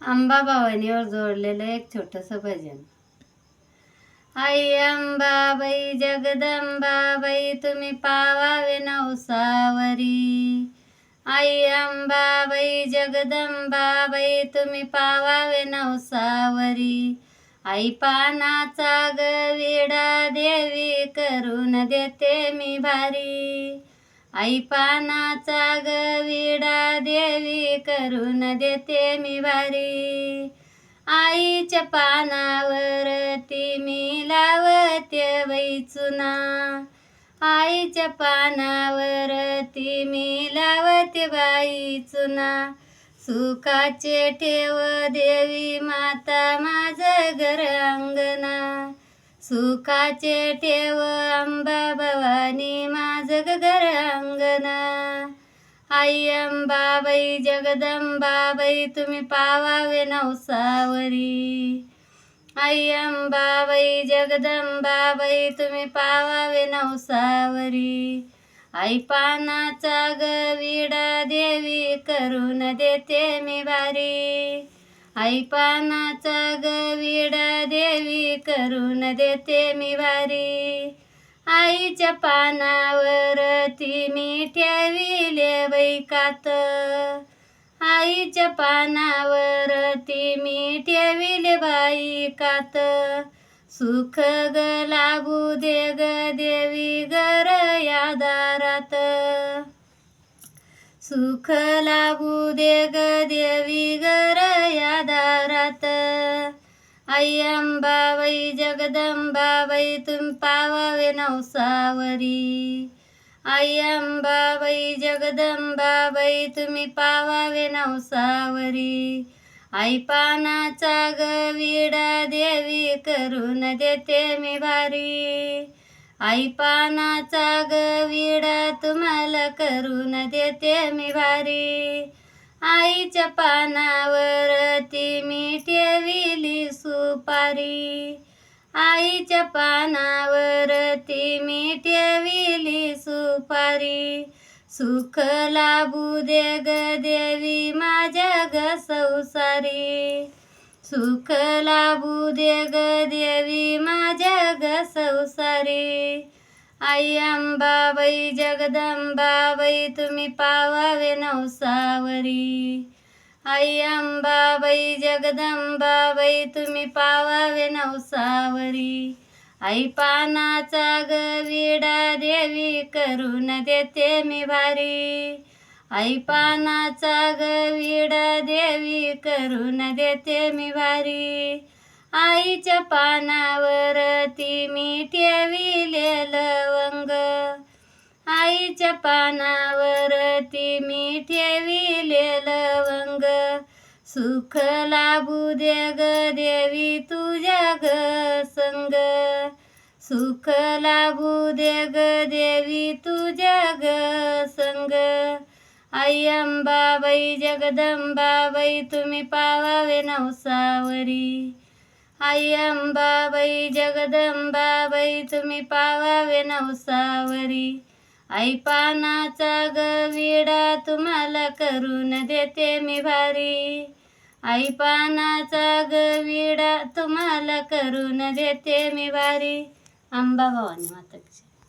आंबा भवानीवर जोडलेलं एक छोटंसं भजन. आई अंबाबाई जगदंबाबाई तुम्ही पावावे नवसावरी आई अंबाबाई जगदंबाबाई तुम्ही पावावे नवसावरी आई पानाचा गविडा देवी करून देते मी भारी. आई पानाचा गविडा देवी करून देते मी भारी आईच्या पानावर ती मी लावते वैचुना चुना. आईच्या पानावर ती मी लावते बाई चुना. सुखाचे ठेव देवी माता माझं घर अंगणा. सुखाचे ठेव अंबा भवानी माझं घर अंगणा. आई अंबाबाई जगदंबाबाई तुम्ही पावावे नवसावरी आई अंबाबाई जगदंबाबाई तुम्ही पावावे नवसावरी आई पानाचा गविडा देवी करून देते मी भारी आई पानाचा गविडा देवी करून देते मी वारी. आईच्या पानावर ती मी ठेविले बैकात आईच्या पानावर ती मी ठेविले बाईकात. सुख ग लागू दे ग देवी गर या दारात. सुख लागू दे ग देवी गर या दारात आई अंबाबाई जगदंबाबाई तुम्ही पावावे नवसावरी आई अंबाबाई जगदंबाबाई तुम्ही पावावे नवसावरी आई पानाचा गविडा देवी करून देते मी भारी आई पानाचा गविडा तुम्हाला करून देते मी भारी. आईच्या पानावर ती मी ठेविली सुपारी. आईच्या पानावर ती मी ठेविली सुपारी. सुख लाभू दे ग देवी माझ्या ग संसारी. सुख लाभू दे ग देवी माझ्या ग संसारी. आई अंबाबाई जगदंबाबाई तुम्ही पावावे नवसावरी. आई अंबाबाई जगदंबाबाई तुम्ही पावावे नवसावरी. आई पानाचा ग विडा देवी करून देते मी भारी. आई पानाचा गविडा देवी करून देते मी भारी आईच्या पानावर ती मी ठेविले लवंग आईच्या पानावर ती मी ठेविले लवंग सुख लाभू दे ग देवी तुझ्या ग संग. सुख लाभू दे ग देवी तुझ्या ग संग. आई अंबाबाई जगदंबाबाई तुम्ही पावावे नवसावरी आई अंबाबाई जगदंबाबाई तुम्ही पावावे नवसावरी आई पानाचा गविडा तुम्हाला करून देते मी भारी. आई पानाचा गविडा तुम्हाला करून देते मी भारी. अंबा भवानी